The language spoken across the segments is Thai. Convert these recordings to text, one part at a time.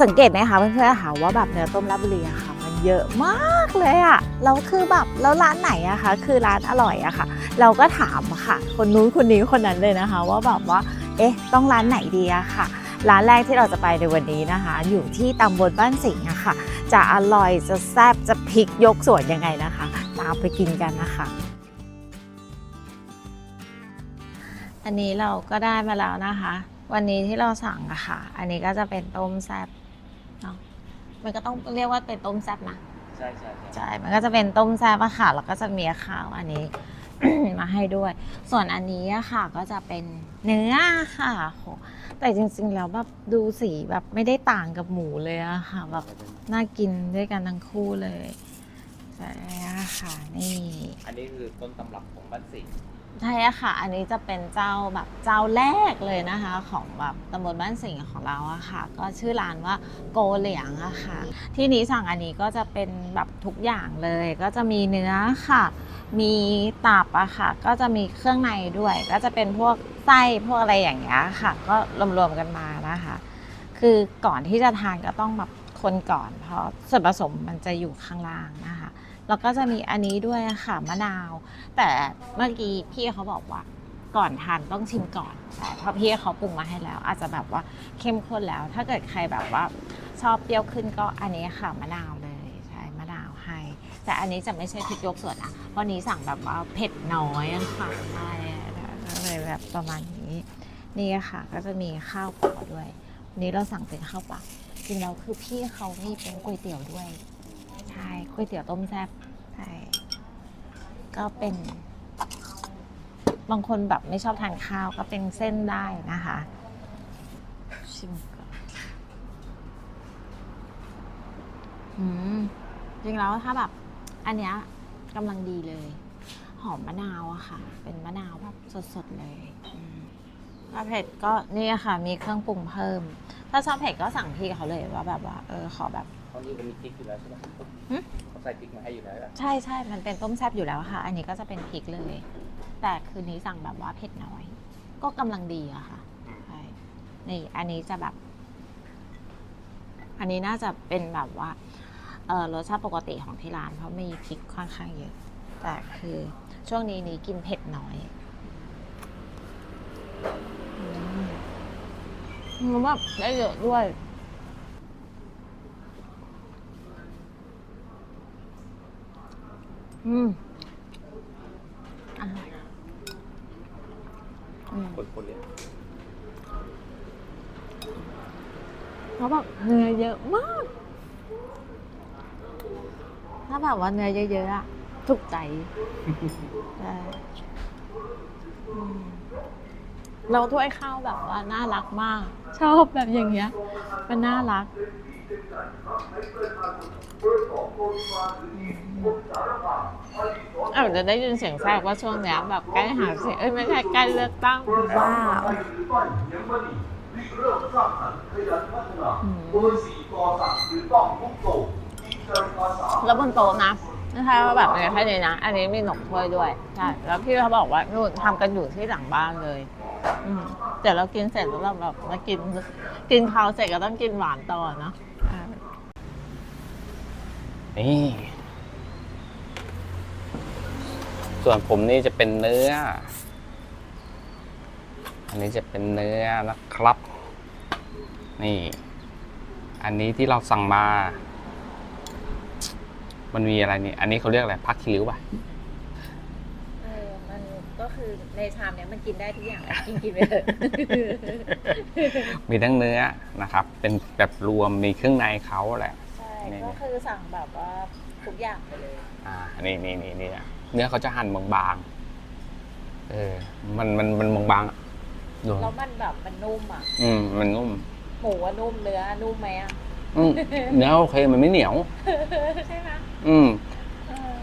สังเกตไหมคะเพื่อนๆค่ะว่าแบบเนื้อต้มลาบุรีอะค่ะ มันเยอะมากเลยอะแล้วคือแบบแล้วร้านไหนอะคะคือร้านอร่อยอะค่ะ เราก็ถามค่ะ คนนู้นคนนี้คนนั้นเลยนะคะ ว่าแบบว่าเอ๊ะต้องร้านไหนดีอะค่ะ ร้านแรกที่เราจะไปในวันนี้นะคะ อยู่ที่ตำบลบ้านสิงห์อะค่ะ จะอร่อยจะแซ่บจะพลิกยกส่วนยังไงนะคะ ตามไปกินกันนะคะอันนี้เราก็ได้มาแล้วนะคะ วันนี้ที่เราสั่งอะค่ะ อันนี้ก็จะเป็นต้มแซ่บ เนาะมันก็ต้องเรียกว่าเป็นต้มแซ่บนะใช่ใช่ใช่ใช่ มันก็จะเป็นต้มแซ่บอะค่ะ แล้วก็จะมีข้าวอันนี้ มาให้ด้วย ส่วนอันนี้อะค่ะก็จะเป็นเนื้อค่ะโหแต่จริงๆแล้วแบบดูสีแบบไม่ได้ต่างกับหมูเลยอะค่ะแบบน่ากินด้วยกันทั้งคู่เลยใช่อะค่ะนี่ อันนี้คือต้นตำรับของบ้านสิงห์ ใช่ค่ะ อันนี้จะเป็นเจ้าแบบเจ้าแรกเลยนะคะ ของแบบตำบลบ้านสิงห์ของเราอะค่ะ ก็ชื่อร้านว่าโกเหลียงอะค่ะ ที่นี้สั่งอันนี้ก็จะเป็นแบบทุกอย่างเลย ก็จะมีเนื้อค่ะ มีตับอะค่ะ ก็จะมีเครื่องในด้วย ก็จะเป็นพวกไส้พวกอะไรอย่างเงี้ยค่ะ ก็รวมๆกันมานะคะ คือก่อนที่จะทานก็ต้องแบบคนก่อน เพราะส่วนผสมมันจะอยู่ข้างล่างนะคะ แล้วก็จะมีอันนี้ด้วยค่ะมะนาว แต่เมื่อกี้พี่เขาบอกว่าก่อนทานต้องชิมก่อนใช่เพราะพี่เขาปรุงมาให้แล้ว อาจจะแบบว่าเข้มข้นแล้ว ถ้าเกิดใครแบบว่าชอบเปรี้ยวขึ้นก็อันนี้ค่ะมะนาวเลยใช่มะนาวให้ แต่อันนี้จะไม่ใช่พริกยกส่วนนะวันนี้สั่งแบบว่าเผ็ดน้อยค่ะใช่เลยแบบประมาณนี้นี่ค่ะ ก็จะมีข้าวเปล่าด้วยวันนี้เราสั่งเป็นข้าวเปล่าจริงแล้วคือพี่เขามีเป็นก๋วยเตี๋ยวด้วย ใช่ก๋วยเตี๋ยวต้มแซ่บใช่ก็เป็น บางคนแบบไม่ชอบทานข้าวก็เป็นเส้นได้นะคะ ชิมก่อนอืมจริงแล้วถ้าแบบ อันเนี้ยกำลังดีเลย หอมมะนาวอะค่ะ เป็นมะนาวแบบสดๆเลยอืมถ้าเผ็ดก็นี่ค่ะ มีเครื่องปรุงเพิ่ม ถ้าชอบเผ็ดก็สั่งพี่เขาเลยว่าแบบว่า เออขอแบบ เขานี่มันมีพริกอยู่แล้วใช่ไหมหึ เขาใส่พริกมาให้อยู่แล้วอะใช่ใช่มันเป็นต้มแซ่บอยู่แล้วค่ะ อันนี้ก็จะเป็นพริกเลย แต่คืนนี้สั่งแบบว่าเผ็ดน้อย ก็กำลังดีอะค่ะใช่นี่อันนี้จะแบบ อันนี้น่าจะเป็นแบบว่า เออรสชาติปกติของที่ร้าน เพราะมีพริกค่อนข้างเยอะ แต่คือช่วงนี้นี้กินเผ็ดน้อยอืมมันแบบได้เยอะด้วย อืมอร่อยอืมคนคนๆเลยแล้วแบบเนื้อเยอะมาก ถ้าแบบว่าเนื้อเยอะๆอะถูกใจใช่อืมเราถ้วยข้าวแบบว่าน่ารักมาก ชอบแบบอย่างเงี้ย มันน่ารักอาจจะได้ยินเสียงแทรกว่าช่วงเนี้ยแบบใกล้หาเสียงเอ้ยไม่ใช่ใกล้เลือกตั้งว้าวอืมแล้วบนโต๊ะนะไม่ใช่ว่าแบบในแค่นี้นะ อันนี้มีหนมถ้วยด้วยใช่แล้วพี่เขาบอกว่านู่นทำกันอยู่ที่หลังบ้านเลย อืมเดี๋ยวเรากินเสร็จแล้วเราแบบมากิน กินข้าวเสร็จก็ต้องกินหวานต่อเนาะอ่านี่ ส่วนผมนี่จะเป็นเนื้อ อันนี้จะเป็นเนื้อนะครับ นี่ อันนี้ที่เราสั่งมา มันมีอะไรนี่ อันนี้เขาเรียกอะไรพักคิริ้วป่ะเออมันก็คือในชามเนี้ยมันกินได้ทุกอย่างแหละกินกินไปเถอะ มีทั้งเนื้อนะครับ เป็นแบบรวมมีเครื่องในเขาแหละ ใช่นี่ก็คือสั่งแบบว่าทุกอย่างไปเลย อ่า นี่นี่นี่นี่นะ เนื้อเขาจะหั่นบางๆ เออ มันมันมันบางๆอะดูแล้วมันแบบมันนุ่มอะ อืม มันนุ่ม หมูว่านุ่มเนื้อนุ่มไหมอะ อืม เนื้อโอเคมันไม่เหนียว ใช่ไหมอืม เออ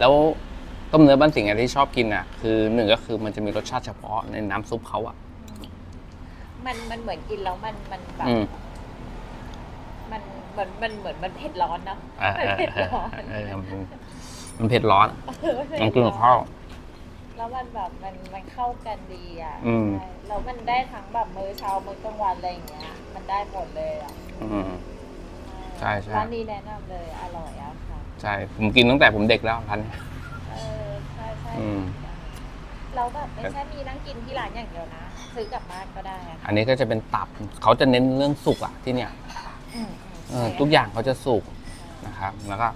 แล้วต้มเนื้อบ้านสิงห์อะที่ชอบกินอะ คือหนึ่งก็คือมันจะมีรสชาติเฉพาะในน้ำซุปเขาอะ มันมันเหมือนกินแล้วมันมันแบบ อืมมันเหมือนมันเหมือนมันเผ็ดร้อนเนอะ เออมันเออเผ็ดเออร้อนเออมัน มันเผ็ดร้อนเออเผ็ดลองกินกับร้ข้าว แล้วมันแบบมันมันเข้ากันดีอะอืม ใช่แล้วมันได้ทั้งแบบมื้อเช้ามื้อกลางวันอะไรอย่างเงี้ย มันได้หมดเลยอะอืม ใช่ใช่ ร้านนี้แนะนำเลยอร่อยอะค่ะ ใช่ ผมกินตั้งแต่ผมเด็กแล้วพันนี้เออใช่ใช่อืม เราแบบไม่ใช่มีนั่งกินที่ร้านอย่างเดียวนะ ซื้อกลับบ้านก็ได้อะอันนี้ก็จะเป็นตับ เขาจะเน้นเรื่องสุกอะที่เนี่ยอืมเออทุกอย่างเขาจะสุกนะครับ แล้วก็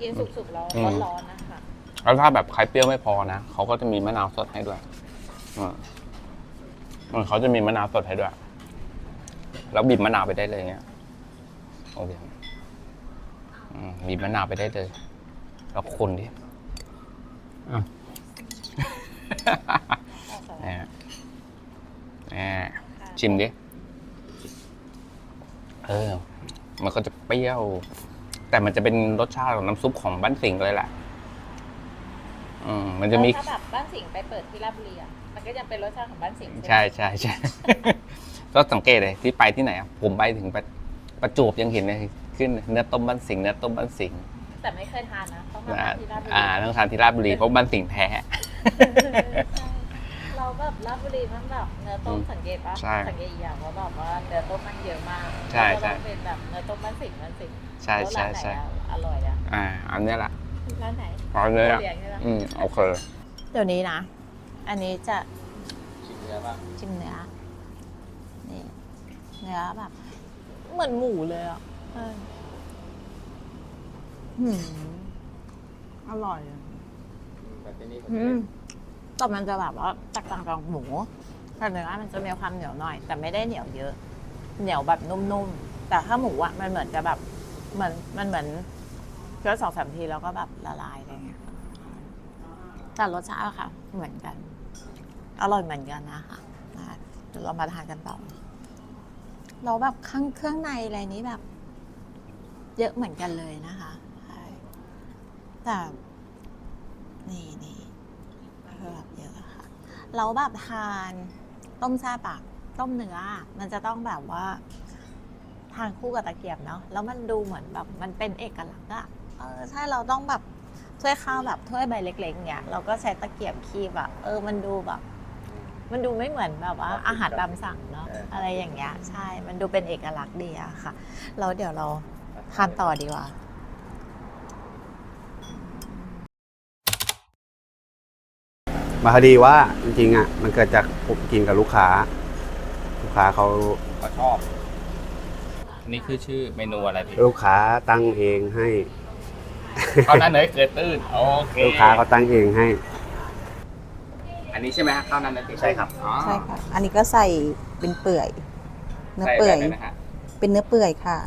กินสุกๆแล้วอืม ร้อนๆนะคะ แล้วถ้าแบบใครเปรี้ยวไม่พอนะเขาก็จะมีมะนาวสดให้ด้วยอืมอืมเขาจะมีมะนาวสดให้ด้วย แล้วบีบมะนาวไปได้เลยเนี่ยโอเคอืมบีบมะนาวไปได้เลย แล้วคนดิอะ เนี่ยเนี่ยชิมดิ เออ มันก็จะเปรี้ยว แต่มันจะเป็นรสชาติของน้ำซุปของบ้านสิงห์เลยแหละอืมมันจะมี แล้วถ้าแบบบ้านสิงห์ไปเปิดที่ราชบุรีอะมันก็ยังเป็นรสชาติของบ้านสิงห์ใช่ไหมใช่ใช่ ก็สังเกตเลยที่ไปที่ไหนอะผมไปถึงประประจวบยังเห็นเลยขึ้นเนื้อต้มบ้านสิงห์เนื้อต้มบ้านสิงห์แต่ไม่เคยทานนะต้องมาอ่าทานที่ราชบุรีอ่าต้องทานที่ราชบุรีเพราะบ้านสิงห์แท้เออใช่ เราแบบราชบุรีมันแบบเนื้อต้มอืมสังเกตปะใช่สังเกตอีกอย่างว่าแบบว่าเนื้อต้มมันเยอะมากใช่แล้วก็ใช่ต้องเป็นแบบเนื้อต้มบ้านสิงห์บ้านสิงห์ใช่แล้วใช่ร้านไหนใช่อะอร่อยอะอ่า อันเนี้ยแหละร้านไหนเอาเลยอะโคเรียนใช่ไหมอืมโอเค เดี๋ยวนี้นะ อันนี้จะชิมเนื้อป่ะจิ้มเนื้อนี่เนื้อแบบ เหมือนหมูเลยอะเออหืมอร่อยอะอืม แต่มันจะแบบว่าแตกต่างจากหมูแต่เนื้อมันจะมีความเหนียวหน่อย แต่ไม่ได้เหนียวเยอะ เหนียวแบบนุ่มๆ แต่ถ้าหมูอะมันเหมือนจะแบบเหมือนมันเหมือนเคี้ยวสองสามทีแล้วก็แบบละลายอะไรเงี้ยแต่รสชาติอะค่ะ เหมือนกัน อร่อยเหมือนกันนะคะนะเดี๋ยวเรามาทานกันต่อเราแบบข้างเครื่องในอะไรนี้แบบ เยอะเหมือนกันเลยนะคะแต่นี่นี่ อแบบเยอะอะค่ะเราแบบทานต้มแซ่บอะต้มเนื้ออะมันจะต้องแบบว่า ทานคู่กับตะเกียบเนาะแล้วมันดูเหมือนแบบมันเป็นเอกลักษณ์อะเออใช่เราต้องแบบถ้วยข้าวแบบถ้วยใบเล็กๆเนี่ยเราก็ใช้ตะเกียบคีบอะเออมันดูแบบ มันดูไม่เหมือนแบบว่า อาหารตามสั่งเนาะอะไรอย่างเงี้ย ใช่มันดูเป็นเอกลักษณ์ดีอะค่ะแล้วเดี๋ยวเราทานต่อดีกว่า มาพอดีว่าจริงๆอะมันเกิดจากผมกินกับลูกค้า ลูกค้าเขาเขาชอบ นี่คือชื่อเมนูอะไรพี่ลูกค้าตั้งเองให้ข้าวหน้าเนยเกลือตื้นโอเคลูกค้าเขาตั้งเองให้ อันนี้ใช่ไหมฮะข้าวหน้าเนยใช่ครับอ๋อใช่ค่ะ อันนี้ก็ใส่เป็นเปื่อย เนื้อใส่เปื่อยอะไรนะฮะเป็นเนื้อเปื่อยค่ะ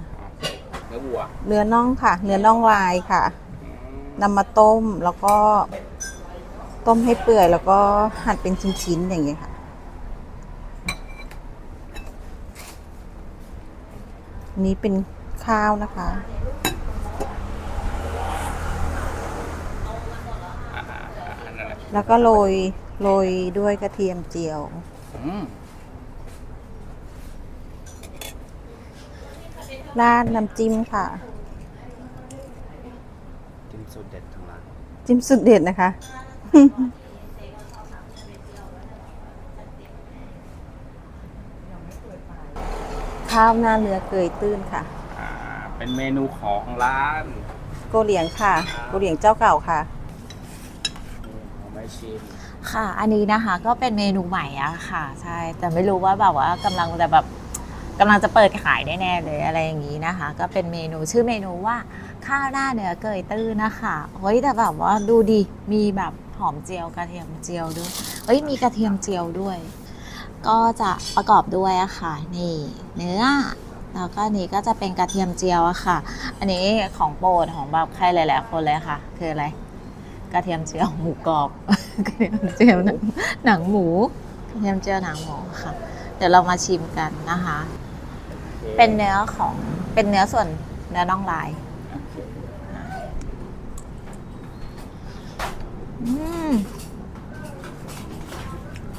เนื้อวัวเนื้อน่องค่ะ เนื้อน่องลายค่ะอืมนำมาต้มแล้วก็ ต้มให้เปื่อยแล้วก็หั่นเป็นชิ้นๆอย่างเงี้ยค่ะ นี้เป็นข้าวนะคะอ่าอ่าอ่าอันนั้นแหละแล้วก็โรยโรยด้วยกระเทียมเจียวอืมราดน้ำจิ้มค่ะ จิ้มสูตรเด็ดทางร้าน จิ้มสุดเด็ดนะคะ ข้าวหน้าเนื้อเกยตื้นค่ะ อ่า เป็นเมนูของร้านโกเหลียงค่ะ โกเหลียงเจ้าเก่าค่ะของไม่ชิมค่ะ อันนี้นะคะก็เป็นเมนูใหม่อะค่ะ ใช่ แต่ไม่รู้ว่าแบบว่ากำลังจะแบบกำลังจะเปิดขายได้แน่เลยอะไรอย่างนี้นะคะ ก็เป็นเมนูชื่อเมนูว่าข้าวหน้าเนื้อเกยตื้นนะคะเฮ้ยแต่แบบว่าดูดิมีแบบ หอมเจียวกระเทียมเจียวด้วยเฮ้ยมีกระเทียมเจียวด้วย ก็จะประกอบด้วยอะค่ะ นี่ เนื้อแล้วก็นี่ก็จะเป็นกระเทียมเจียวอะค่ะ อันนี้ของโปรดของแบบใครหลายๆคนเลยค่ะ คืออะไร กระเทียมเจียวหมูกรอบ กระเทียมเจียวหนังหนังหมู กระเทียมเจียวหนังหมูค่ะ เดี๋ยวเรามาชิมกันนะคะ เป็นเนื้อของ เป็นเนื้อส่วนเนื้อน่องลาย อืม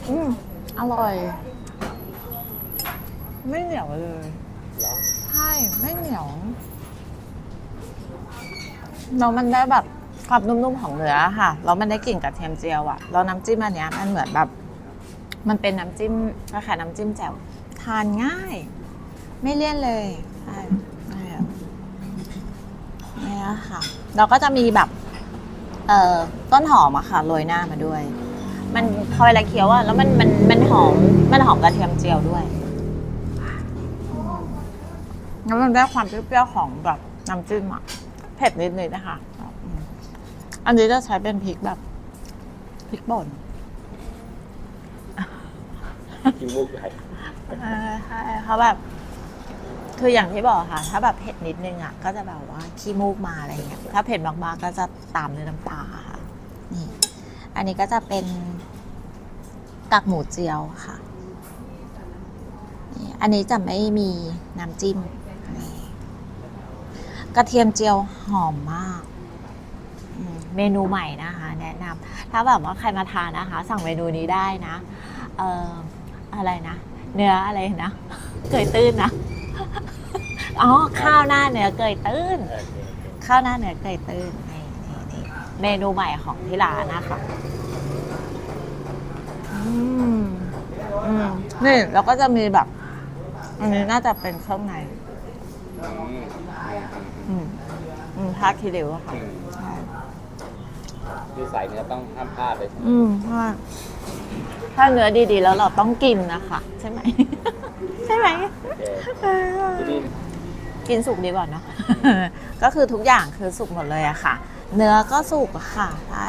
อืม อร่อย ไม่เหนียวเลย ใช่ ไม่เหนียวแล้วมันได้แบบความนุ่มๆของเนื้อค่ะ แล้วมันได้กลิ่นกระเทียมเจียวอะแล้วน้ำจิ้มอันเนี้ยมันเหมือนแบบ มันเป็นน้ำจิ้มคล้ายๆน้ำจิ้มแจ่ว ทานง่าย ไม่เลี่ยนเลย ใช่ใช่อะเนี่ยค่ะ เราก็จะมีแบบ เอ่อต้นหอมอะค่ะโรยหน้ามาด้วย มันพอเวลาเคี้ยวอะแล้วมันมันมันหอมมันหอมกระเทียมเจียวด้วยอืมแล้วมันได้ความเปรี้ยวๆของแบบน้ำจิ้มอะเผ็ดนิดๆนะคะอืมอันนี้จะใช้เป็นพริกแบบพริกป่นกินมุกใหญ่ใช่ใช่เขาแบบ คืออย่างที่บอกค่ะ ถ้าแบบเผ็ดนิดนึงอะก็จะแบบว่าขี้มูกมาอะไรเงี้ยถ้าเผ็ดมากๆก็จะตามด้วยน้ำตาค่ะนี่ อันนี้ก็จะเป็นกากหมูเจียวค่ะนี่อันนี้จะไม่มีน้ำจิ้มกระเทียมเจียวหอมมากเมนูใหม่นะคะ แนะนำถ้าแบบว่าใครมาทานนะคะ สั่งเมนูนี้ได้นะเอ่ออะไรนะ เนื้ออะไรนะ เกยตื้นนะ อ๋อข้าวหน้าเนื้อเกยตื้น ข้าวหน้าเนื้อเกยตื้นนี่นี่นี่เมนูใหม่ของที่ร้านนะคะอืมอืมนี่แล้วก็จะมีแบบ อันนี้น่าจะเป็นเครื่องในอืมอืมผ้าคีริ้วอะค่ะใช่คือใส่เนื้อต้องห้ามพลาดเลยอืมใช่ถ้าเนื้อดีๆ แล้วเราต้องกินนะคะ ใช่ไหม ใช่ไหมที่นี่ กินสุกดีกว่าเนาะ ก็คือทุกอย่างคือสุกหมดเลยอะค่ะ เนื้อก็สุกอะค่ะใช่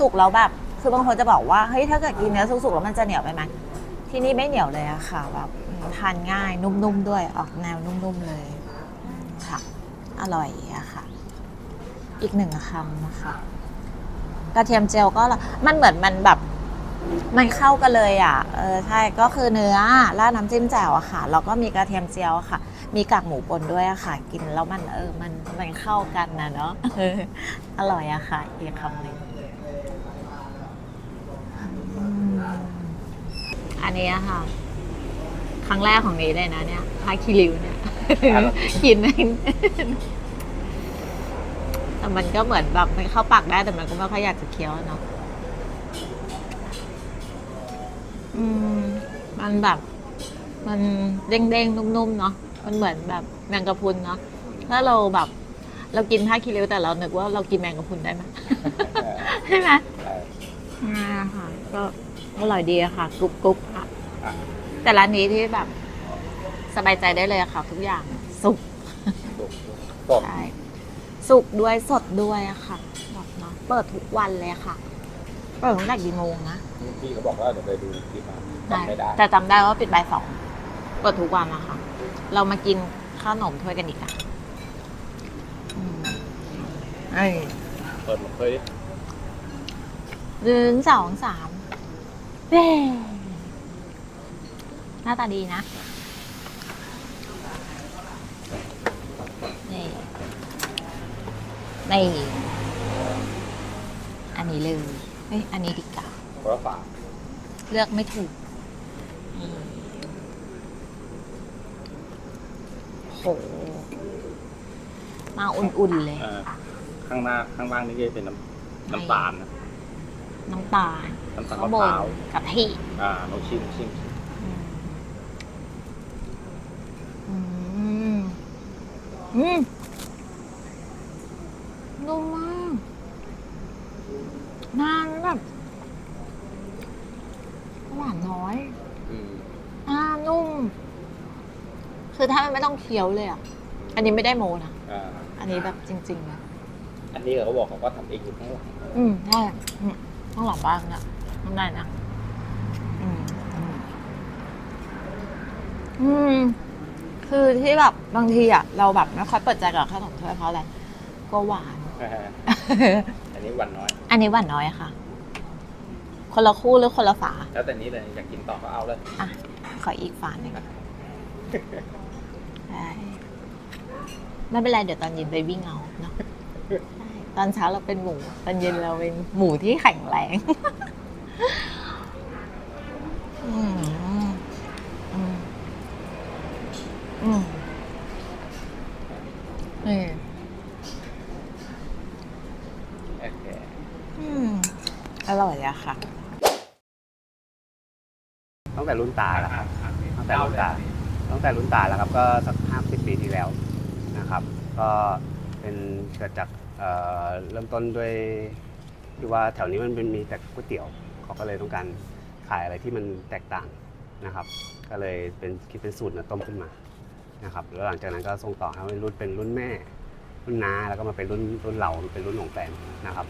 สุกแล้วแบบ คือบางคนจะบอกว่า เฮ้ย ถ้าเกิดกินเนื้อสุกๆแล้วมันจะเหนียวไปไหมที่นี่ไม่เหนียวเลยอะค่ะ แบบทานง่าย นุ่มๆด้วย ออกแนวนุ่มๆเลย ค่ะ อร่อยอะค่ะ อีกหนึ่งคำนะคะ กระเทียมเจียวก็ มันเหมือนมันแบบ มันเข้ากันเลยอะ เออ ใช่ ก็คือเนื้อราดน้ำจิ้มแจ่วอะค่ะ แล้วก็มีกระเทียมเจียวอะค่ะ มีกากหมูปนด้วยอะค่ะ กินแล้วมันเออมันมันเข้ากันนะเนาะอร่อยอะค่ะ อีกคำหนึ่งอันนี้ค่ะ ครั้งแรกของนี้เลยนะเนี่ยพาคิริวเนี่ยกินเองแต่มันก็เหมือนแบบมันเข้าปากได้แต่มันก็ไม่ค่อยอยากจะเคี้ยวเนาะอืมมันแบบ มันเด้งๆนุ่มๆเนาะ มันเหมือนแบบแมงกะพรุนเนาะถ้าเราแบบเรากินผ้าคีริ้วแต่เรานึกว่าเรากินแมงกะพรุนได้ไหม ใช่ไหมอ่าค่ะ ก็อร่อยดีอะค่ะกรุบกรุบค่ะ อะ แต่ร้านนี้ที่แบบ สบายใจได้เลยอะค่ะ ทุกอย่างสุกสดใช่สุกด้วยสดด้วยอะค่ะบอกเนาะเปิดทุกวันเลยอะค่ะเปิดตั้งแต่กี่โมงนะพี่เขาบอกว่าเดี๋ยวไปดูคลิปมาจำไม่ได้แต่จำได้ว่าปิดบ่ายสองเปิดทุกวันนะคะ เรามากินข้าวหนมถ้วยกันอีกอะอืมไอ้เปิดหมดเคยดิหนึ่งสองสามเย้หน้าตาดีนะ นี่ นี่ อันนี้เลยเฮ้ยอันนี้ดีกว่าคนละฝาเลือกไม่ถูกอืมโหมาอุ่นๆเลยเอ่อข้างหน้าข้างล่างนี่จะเป็นน้ำน้ำตาลนะ น้ำตาลน้ำตาลข้างมะบพนร้าว กะทิอ่าเราชิมชิมอืมอืมนุ่มมากนานแบบหวานน้อย อืม อ่านุ่ม คือถ้ามันไม่ต้องเคี้ยวเลยอะ อันนี้ไม่ได้โมนะ อ่าอันนี้แบบจริงๆเลยอันนี้เขาบอกเขาก็ทำเองอยู่ข้างหลังอืมใช่อืมต้องหลังบ้างนะต้องได้นะอืมอืมอืม คือที่แบบบางทีอะ เราแบบไม่ค่อยเปิดใจกับขนมถ้วยเพราะอะไรก็หวานอันนี้วันน้อย อันนี้หวานน้อยค่ะ คนละคู่หรือคนละฝา แล้วแต่นี้เลยอยากกินต่อก็เอาเลยอะขออีกฝาหนึ่ง ได้ไม่เป็นไรเดี๋ยวตอนเย็นไปวิ่งเอาเนาะใช่ตอนเช้าเราเป็นหมู ตอนเย็นเราเป็นหมูที่แข็งแรงอืมอืมอืมนี่เอ้ยอะค่ะ ตั้งแต่รุ่นตา แต่รุ่นตาแล้วครับก็สักห้าสิบปีที่แล้วนะครับ ก็เป็นเกิดจากเอ่อเริ่มต้นด้วยที่ว่าแถวนี้มันเป็นมีแต่ก๋วยเตี๋ยวเขาก็เลยต้องการขายอะไรที่มันแตกต่างนะครับ ก็เลยเป็นคิดเป็นสูตรนื้อต้มขึ้นมานะครับแล้วหลังจากนั้นก็ส่งต่อให้รุ่นเป็นรุ่นแม่ รุ่นน้าแล้วก็มาเป็นรุ่นรุ่นเราเป็นรุ่นของแฟนนะครับ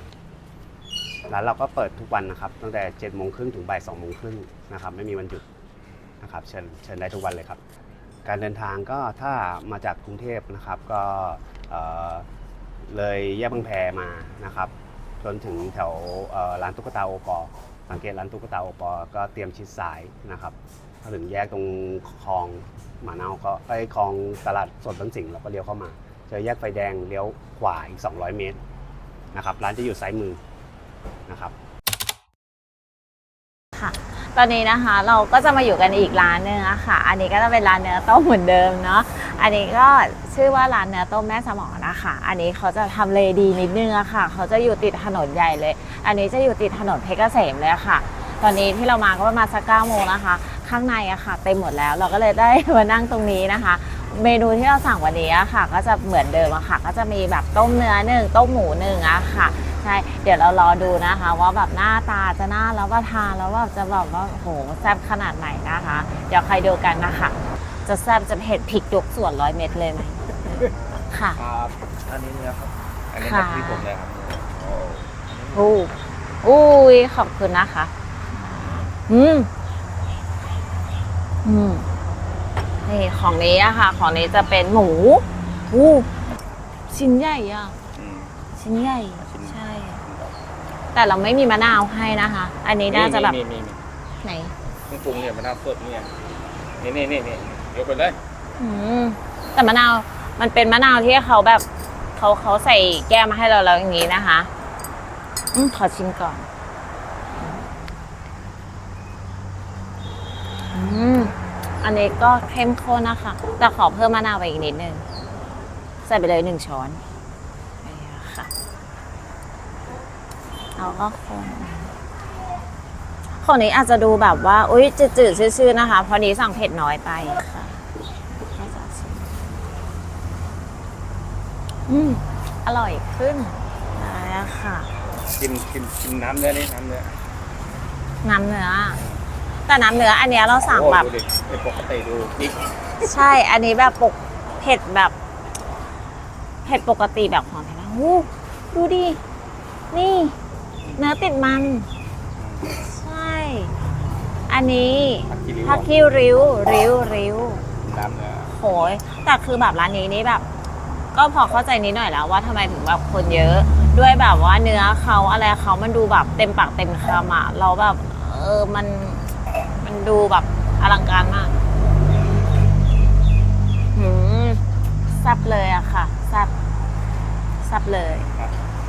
ร้านเราก็เปิดทุกวันนะครับ ตั้งแต่7จ็ดโมงครึ่งถึงบ่ายสองโมงครึ่งนะครับ ไม่มีวันหยุดนะครับ เชิญเชิญได้ทุกวันเลยครับ การเดินทางก็ถ้ามาจากกรุงเทพนะครับก็เเลยแยกบางแพมานะครับ จนถึงแถวร้านตุ๊กตาโอปอสังเกตร้านตุ๊กตาโอปอก็เตรียมชิดซ้ายนะครับพอถึงแยกตรงคลองหมาเนาก็ไอ้คลองตลาดสดต้นสิงห์เราก็เลี้ยวเข้ามาเจอแยกไฟแดงเลี้ยวขวาอีก 200 เมตรนะครับร้านจะอยู่ซ้ายมือนะครับ ตอนนี้นะคะเราก็จะมาอยู่กันอีกร้านหนึงอะค่ะ อันนี้ก็จะเป็นร้านเนื้อต้มเหมือนเดิมเนาะ อันนี้ก็ชื่อว่าร้านเนื้อต้มแม่สมอนะคะ อันนี้เขาจะทำเลดีนิดนึงอะค่ะ เขาจะอยู่ติดถนนใหญ่เลย อันนี้จะอยู่ติดถนนเพชรเกษมเลยะค่ะ ตอนนี้ที่เรามาก็ประมาณสักเก้าโมงนะคะ ข้างในอะค่ะเต็มหมดแล้ว เราก็เลยได้มานั่งตรงนี้นะคะ เมนูที่เราสั่งวันนี้อะค่ะ ก็จะเหมือนเดิมอะค่ะ ก็จะมีแบบต้มเนื้อหนึ่งต้มหมูหนึ่งอะค่ะ ใช่ เดี๋ยวเรารอดูนะคะ ว่าแบบหน้าตาจะน่ารับประทานแล้วแบบจะแบบว่าโหแซ่บขนาดไหนนะคะ เดี๋ยวใครดูกันนะคะ จะแซ่บจะเผ็ดพริกยกส่วนร้อยเม็ดเลยไหมค่ะ ครับอันนี้เนื้อครับ อันนี้ค่ะ ที่ผมเลยครับโอ้อู้อุ้ยขอบคุณนะคะ อืม อืม นี่ของนี้อะค่ะ ของนี้จะเป็นหมูอู้ชิ้นใหญ่อะอืมชิ้นใหญ่ชิ้นใช่ แต่เราไม่มีมะนาวให้นะคะ อันนี้น่าจะแบบมีมีมีไหนเครื่องปรุงเนี่ยมะนาวสดเนี่ยนี่นี่นี่นี่ยกไปเลยอืมแต่มะนาวมันเป็นมะนาวที่เขาแบบเขาเขาใส่แก้วมาให้เราแล้วอย่างนี้นะคะอืมขอชิมก่อนอืมอันนี้ก็เข้มข้นนะคะแต่ขอเพิ่มมะนาวไปอีกนิดนึงใส่ไปเลยหนึ่งช้อนไปค่ะ แล้วก็คนของนี้อาจจะดูแบบว่าอุ้ยจืดๆชืดๆนะคะ เพราะนี้สั่งเผ็ดน้อยไปค่ะก็จะชิมอืมอร่อยขึ้นได้แล้วค่ะกินกินกินน้ำเนื้อนี่น้ำเนื้อน้ำเนื้อ แต่น้ำเนื้ออันเนี้ยเราสั่งโอ้แบบดูดิเป็นปกติดูนี่ใช่อันนี้แบบปกเผ็ดแบบเผ็ดปกติแบบของไทยนะอู้ดูดินี่ เนื้อติดมัน ใช่ อันนี้ผักกีริ้วผักคิวริ้ว ริ้วริ้วน้ำเนื้อโหยแต่คือแบบร้านนี้นี่แบบ ก็พอเข้าใจนิดหน่อยแล้วว่าทำไมถึงแบบคนเยอะ ด้วยแบบว่าเนื้อเขาอะไรเขามันดูแบบเต็มปากเต็มคำอะเราแบบ เออมันมันดูแบบอลังการมากหืมแซ่บเลยอะค่ะแซ่บแซ่บเลย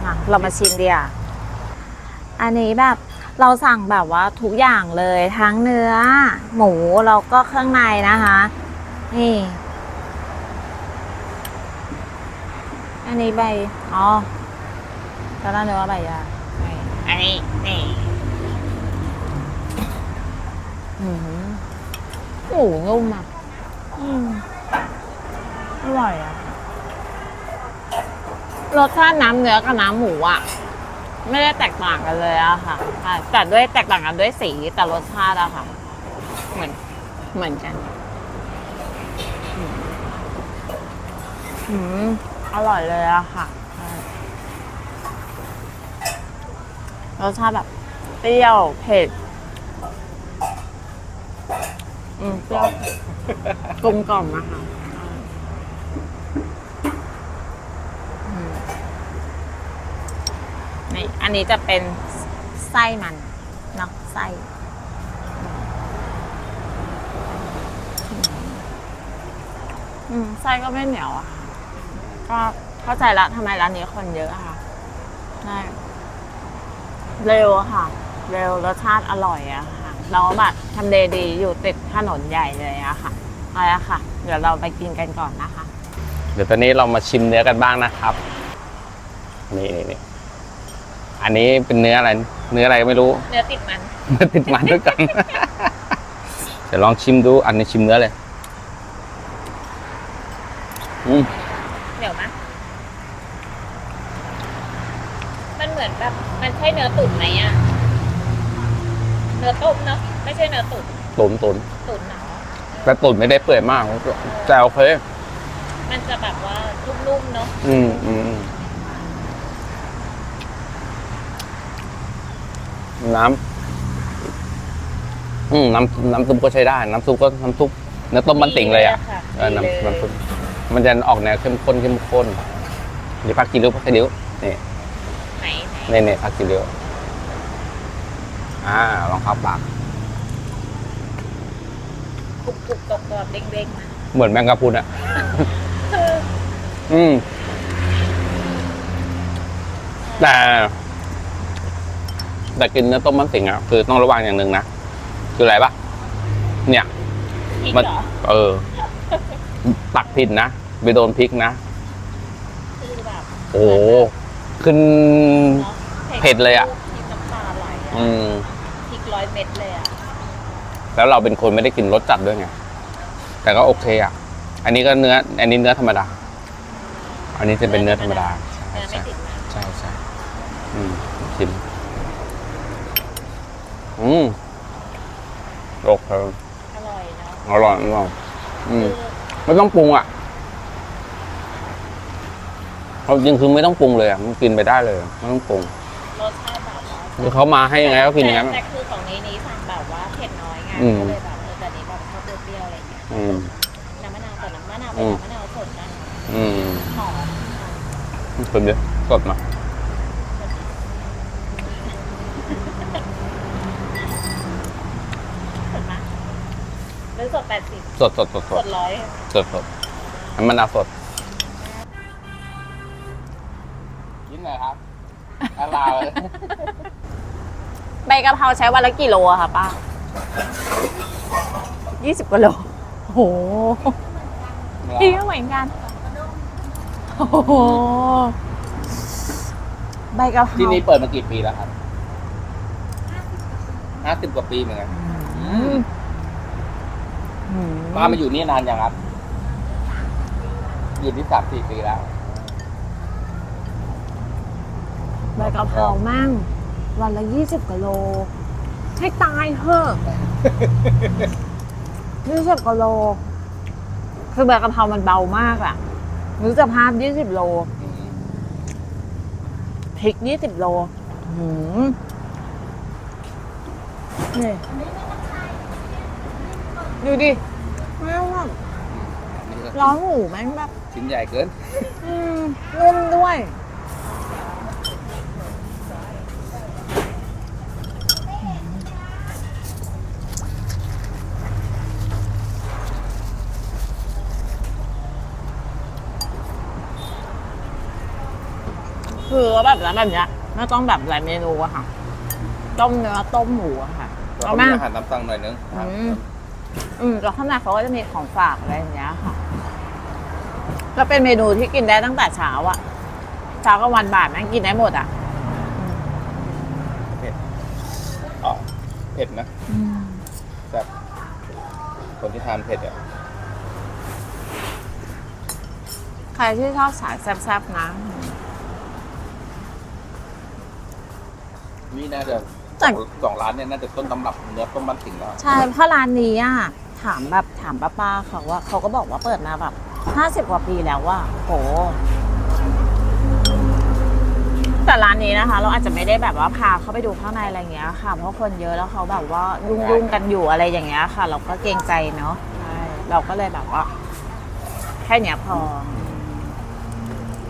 มาเรามาชิมดีอะ อันนี้แบบเราสั่งแบบว่าทุกอย่างเลยทั้งเนื้อ หมูแล้วก็เครื่องในนะคะ นี่ อันนี้ใบอ๋อตอนแรกนึกว่าใบยานี่อันนี้นี่หืมหมูนุ่มอะอืมอร่อยอะรสชาติน้ำเนื้อกับน้ำหมูอะ ไม่ได้แตกต่างกันเลยอะค่ะใช่แต่ด้วยแตกต่างกันด้วยสีแต่รสชาติอะค่ะ เหมือนเหมือนกันอืมอร่อยเลยอะค่ะใช่รสชาติแบบเปรี้ยวเผ็ด อืมเปรี้ยวกลมกล่อมอะคะอืมนี่ อันนี้จะเป็นไส้มันเนาะไส้อืมไส้ก็ไม่เหนียวอะค่ะ ก็เข้าใจละทำไมร้านนี้คนเยอะอะค่ะใช่เร็วอะค่ะ เร็วรสชาติอร่อยอะค่ะแล้วแบบทำเลดีอยู่ติดถนนใหญ่เลยอะค่ะเอาละค่ะ เดี๋ยวเราไปกินกันก่อนนะคะ เดี๋ยวตอนนี้เรามาชิมเนื้อกันบ้างนะครับ นี่นี่นี่ อันนี้เป็นเนื้ออะไร เนื้ออะไรก็ไม่รู้ เนื้อติดมันติดมันด้วยกัน เดี๋ยวลองชิมดู อันนี้ชิมเนื้อเลย อืมเดี๋ยวนะมันเหมือนแบบ มันใช่เนื้อตุ๋นไหมอะเนื้อต้มเนาะ ไม่ใช่เนื้อตุ๋น ตุนตุนตุ๋นเนาะแต่ตุนไม่ได้เปื่อยมากแต่โอเคมันจะแบบว่านุ่มๆเนาะ อืมอืมอืม น้ำอืมน้ำน้ำซุปก็ใช้ได้ น้ำซุปก็น้ำซุปเนื้อต้มมันติ่งเลยอะค่ะเออดีเลยน้ำน้ำซุปมันจะออกแนวเข้มข้นเข้มข้นนี่ผักกีริ้วผักกีริ้วนี่ไหนไหนนี่นี่ผักกีริ้วอ่าลองเข้าปากกรุบกรุบกรอบกรอบเด้งๆนะเหมือนแมงกะพรุนอะอืมแต่ แต่กินเนื้อต้มมันสิงอะคือต้องระวังอย่างหนึ่งนะ คืออะไรปะเนี่ยพริกมันเหรอเออ ตักผิดนะไปโดนพริกนะคือแบบโอ้โหขึ้นเนาะเผ็ดเลยอะพริกน้ำตาไหลอะอืมพริกร้อยเม็ดเลยอะแล้วเราเป็นคนไม่ได้กินรสจัดด้วยไงแต่ก็โอเคอะ อันนี้ก็เนื้อ อันนี้เนื้อธรรมดา อันนี้จะเป็นเนื้อธรรมดาเนื้อไม่ติดมันใช่ใช่อืมชิม อืมโอเคอร่อยเนาะอร่อยอร่อยอืมคือไม่ต้องปรุงอะเอาจริงคือไม่ต้องปรุงเลยอะมันกินไปได้เลยไม่ต้องปรุงรสชาติแบบว่าคือเขามาให้ยังไงก็กินอย่างนั้นแต่คือของนี้นี้สั่งแบบว่าเผ็ดน้อยไงอืมก็เลยแบบเออแต่นี้แบบชอบเปรี้ยวๆอะไรอย่างเงี้ยอืมน้ำมะนาวแต่น้ำมะนาวอืเป็นมน้ำมะนาวสดนะอืมหอมคนเดียวสดมา สดมาก หรือสดแปดสิบสดสดสดสสดดร้อยสดสดน้ำมันาวสดกินหน่อยครับอะไรใบกะเพราใช้วันละกี่โลอะคะป้ายี่สิบกว่าโลโอ้โหดีก็เหมือนกันโอ้โหใบกะเพราที่นี่เปิดมากี่ปีแล้วครับห้าสิบกว่าปีเหมือนกัน อืม อืมป้ามาอยู่นี่นานยังครับอยู่ที่สามสี่ปีแล้ว ใบกะเพรามั่งวันละยี่สิบกิโล ให้ตายเถอะ ยี่สิบกิโล คือใบกะเพรามันเบามากอะนึกสภาพยี่สิบโลพริกยี่สิบโล หืมนี่ ดูดิแม่งแบบร้อนหมูแม่งแบบชิ้นใหญ่เกิน อืมนุ่มด้วย คือแบบร้านแบบเนี้ยไม่ต้องแบบหลายเมนูอะค่ะ ต้มเนื้อต้มหมูอะค่ะ เราเอาก็มามีอาหารตามสั่งหน่อยนึงอืม อืมแล้วข้างในเขาก็จะมีของฝากอะไรอย่างเงี้ยค่ะแล้วเป็นเมนูที่กินได้ตั้งแต่เช้าอะเช้ากับวันบ่ายแม่งกินได้หมดอะอ๋อเผ็ดนะแต่คนที่ทานเผ็ดอะใครที่ชอบสายแซ่บๆนะ นี่น่าจะ แต่สองร้านเนี่ยน่าจะต้นตำรับเนื้อต้มมันสิงแล้วใช่เพราะร้านนี้อะถามแบบถามป้าป้าๆเขาว่าเขาก็บอกว่าเปิดมาแบบห้าสิบกว่าปีแล้วว่าโหแต่ร้านนี้นะคะ เราอาจจะไม่ได้แบบว่าพาเข้าไปดูข้างในอะไรอย่างเงี้ยค่ะ เพราะคนเยอะแล้วเขาแบบว่ายุ่งๆกันอยู่อะไรอย่างเงี้ยค่ะ เราก็เกรงใจเนาะใช่เราก็เลยแบบว่า แค่เนี้ยพอ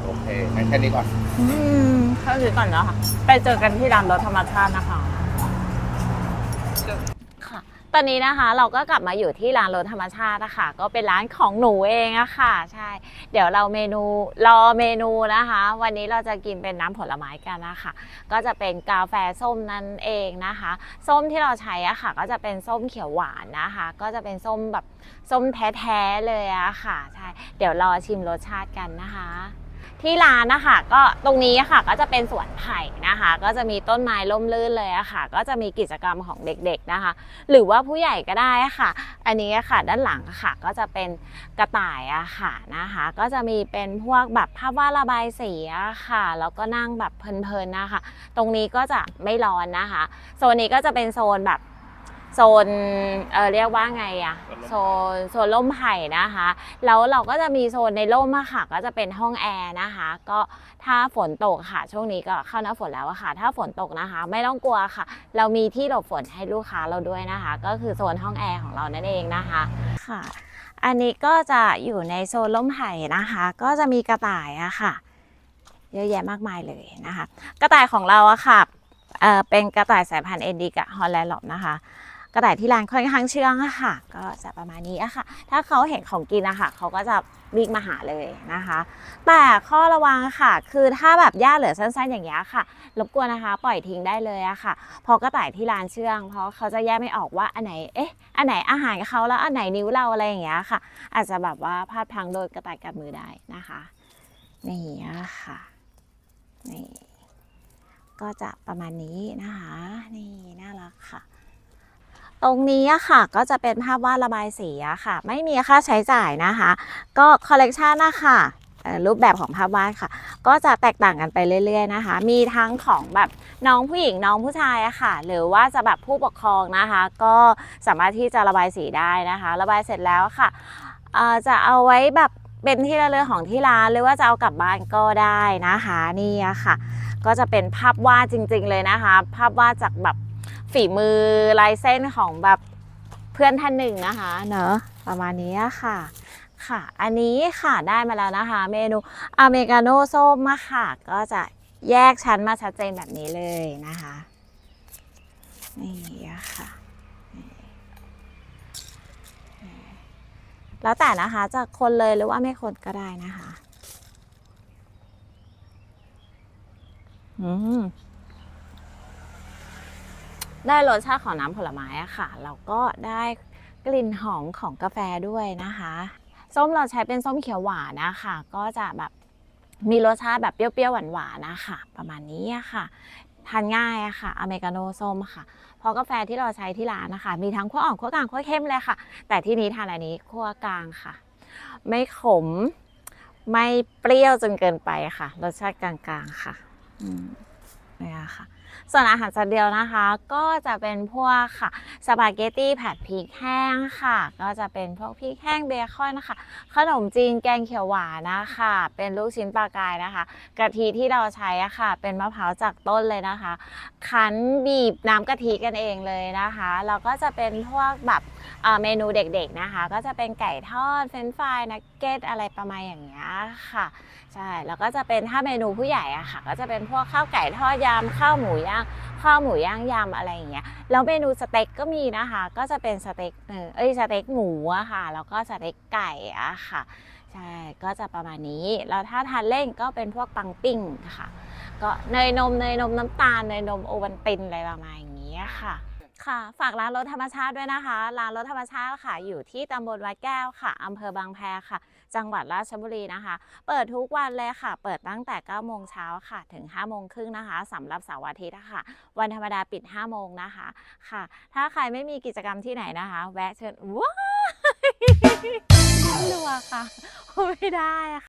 โอเคงั้นแค่นี้ก่อนอืมเข้าซื้อก่อนเนาะค่ะไปเจอกันที่ร้านรถธรรมชาตินะคะค่ะ ตอนนี้นะคะเราก็กลับมาอยู่ที่ร้านรถธรรมชาตินะคะก็เป็นร้านของหนูเองอะค่ะ ใช่ เดี๋ยวเราเมนูรอเมนูนะคะ วันนี้เราจะกินเป็นน้ำผลไม้กันนะคะก็จะเป็นกาแฟส้มนั่นเองนะคะ ส้มที่เราใช้อะค่ะ ก็จะเป็นส้มเขียวหวานนะคะ ก็จะเป็นส้มแบบส้มแท้ๆเลยอะค่ะใช่เดี๋ยวรอชิมรสชาติกันนะคะ ที่ร้านนะคะก็ตรงนี้ค่ะก็จะเป็นสวนไผ่นะคะ ก็จะมีต้นไม้ร่มรื่นเลยอะค่ะ ก็จะมีกิจกรรมของเด็กๆนะคะ หรือว่าผู้ใหญ่ก็ได้ะค่ะ อันนี้ค่ะด้านหลังค่ะก็จะเป็นกระต่ายอะค่ะนะคะ ก็จะมีเป็นพวกแบบภาพวาดระบายสีอะค่ะแล้วก็นั่งแบบเพลินๆนะคะ ตรงนี้ก็จะไม่ร้อนนะคะโซนนี้ก็จะเป็นโซนแบบ โซนเออเรียกว่าไงอะโซนโซนร่มไผ่นะคะ แล้วเราก็จะมีโซนในร่มอะค่ะก็จะเป็นห้องแอร์นะคะ ก็ถ้าฝนตกค่ะ ช่วงนี้ก็เข้าหน้าฝนแล้วอะค่ะ ถ้าฝนตกนะคะ ไม่ต้องกลัวค่ะ เรามีที่หลบฝนให้ลูกค้าเราด้วยนะคะ ก็คือโซนห้องแอร์ของเรานั่นเองนะคะค่ะ อันนี้ก็จะอยู่ในโซนร่มไผ่นะคะ ก็จะมีกระต่ายอะค่ะ เยอะแยะมากมายเลยนะคะ กระต่ายของเราอะค่ะเอ่อเป็นกระต่ายสายพันธุ์เอนดิกะฮอลแลนด์หลบนะคะ กระต่ายที่ร้านค่อนข้างเชื่องอะค่ะ ก็จะประมาณนี้อะค่ะ ถ้าเขาเห็นของกินอะค่ะเขาก็จะวิ่งมาหาเลยนะคะ แต่ข้อระวังค่ะ คือถ้าแบบหญ้าเหลือสั้นๆ อย่างเงี้ยค่ะรบกวนนะคะ ปล่อยทิ้งได้เลยอะค่ะเพราะกระต่ายที่ร้านเชื่อง เพราะเขาจะแยกไม่ออกว่าอันไหนเอ๊ะอันไหนอาหารเขาแล้วอันไหนนิ้วเราอะไรอย่างเงี้ยค่ะ อาจจะแบบว่าพลาดพลังโดนกระต่ายกัดมือได้นะคะนี่อะค่ะนี่ก็จะประมาณนี้นะคะ นี่น่ารักค่ะ ตรงนี้ค่ะก็จะเป็นภาพวาดระบายสีค่ะ ไม่มีค่าใช้จ่ายนะคะ ก็คอลเลกชันนะคะรูปแบบของภาพวาดค่ะ ก็จะแตกต่างกันไปเรื่อย ๆนะคะ มีทั้งของแบบน้องผู้หญิงน้องผู้ชายอะค่ะ หรือว่าจะแบบผู้ปกครองนะคะ ก็สามารถที่จะระบายสีได้นะคะ ระบายเสร็จแล้วค่ะจะเอาไว้แบบเป็นที่ระลึกของที่ร้านหรือว่าจะเอากลับบ้านก็ได้นะคะนี่ค่ะ ก็จะเป็นภาพวาดจริง ๆเลยนะคะ ภาพวาดจากแบบ ฝีมือลายเส้นของแบบเพื่อนท่านหนึ่งนะคะเนอะประมาณนี้ค่ะค่ะ อันนี้ค่ะได้มาแล้วนะคะ เมนูอเมริกาโน่ส้มมาค่ะ ก็จะแยกชั้นมาชัดเจนแบบนี้เลยนะคะนี่ค่ะแล้วแต่นะคะจะคนเลยหรือว่าไม่คนก็ได้นะคะ อืม ได้รสชาติของน้ำผลไม้อะค่ะ แล้วก็ได้กลิ่นหอมของกาแฟด้วยนะคะ ส้มเราใช้เป็นส้มเขียวหวานนะคะ ก็จะแบบมีรสชาติแบบเปรี้ยวๆหวานๆนะคะ ประมาณนี้อะค่ะทานง่ายอะค่ะ อเมริกาโน่ส้มค่ะ เพราะกาแฟที่เราใช้ที่ร้านนะคะ มีทั้งขั้วอ่อนขั้วกลางขั้วเข้มเลยค่ะ แต่ที่นี้ทานอันนี้ขั้วกลางค่ะ ไม่ขม ไม่เปรี้ยวจนเกินไปค่ะ รสชาติกลางๆค่ะอืมเนี่ยค่ะ ส่วนอาหารสัตว์เดียวนะคะ ก็จะเป็นพวกค่ะสปาเกตตี้ผัดพริกแห้งค่ะ ก็จะเป็นพวกพริกแห้งเบคอนนะคะ ขนมจีนแกงเขียวหวานนะคะ เป็นลูกชิ้นปลากายนะคะ กะทิที่เราใช้อะค่ะ เป็นมะพร้าวจากต้นเลยนะคะ คั้นบีบน้ำกะทิกันเองเลยนะคะ แล้วก็จะเป็นพวกแบบ เมนูเด็กๆนะคะ ก็จะเป็นไก่ทอดเฟรนช์ฟรายนักเก็ตอะไรประมาณอย่างเงี้ยค่ะใช่แล้วก็จะเป็นถ้าเมนูผู้ใหญ่อะค่ะ ก็จะเป็นพวกข้าวไก่ทอดยำข้าวหมูย่างข้าวหมูย่างยำอะไรอย่างเงี้ยแล้วเมนูสเต็กก็มีนะคะ ก็จะเป็นสเต็กเนื้อเอ้ยสเต็กหมูอะค่ะ แล้วก็สเต็กไก่อะค่ะใช่ก็จะประมาณนี้แล้วถ้าทานเล่นก็เป็นพวกปังปิ้งค่ะ ก็เนยนมเนยนมน้ำตาลเนยนมโอวันตินอะไรประมาณอย่างนี้ยค่ะ ค่ะ ฝากร้านรถธรรมชาติด้วยนะคะ ร้านรถธรรมชาติค่ะ อยู่ที่ตำบลวัดแก้วค่ะอำเภอบางแพค่ะ จังหวัดราชบุรีนะคะ เปิดทุกวันเลยค่ะ เปิดตั้งแต่ 9 โมงเช้าค่ะ ถึง 5 โมงครึ่งนะคะสำหรับเสาร์อาทิตย์นะคะวันธรรมดาปิด 5 โมงนะคะค่ะ ถ้าใครไม่มีกิจกรรมที่ไหนนะคะ แวะเชิญว้ายไม่รู้อะค่ะ ไม่ได้ค่ะ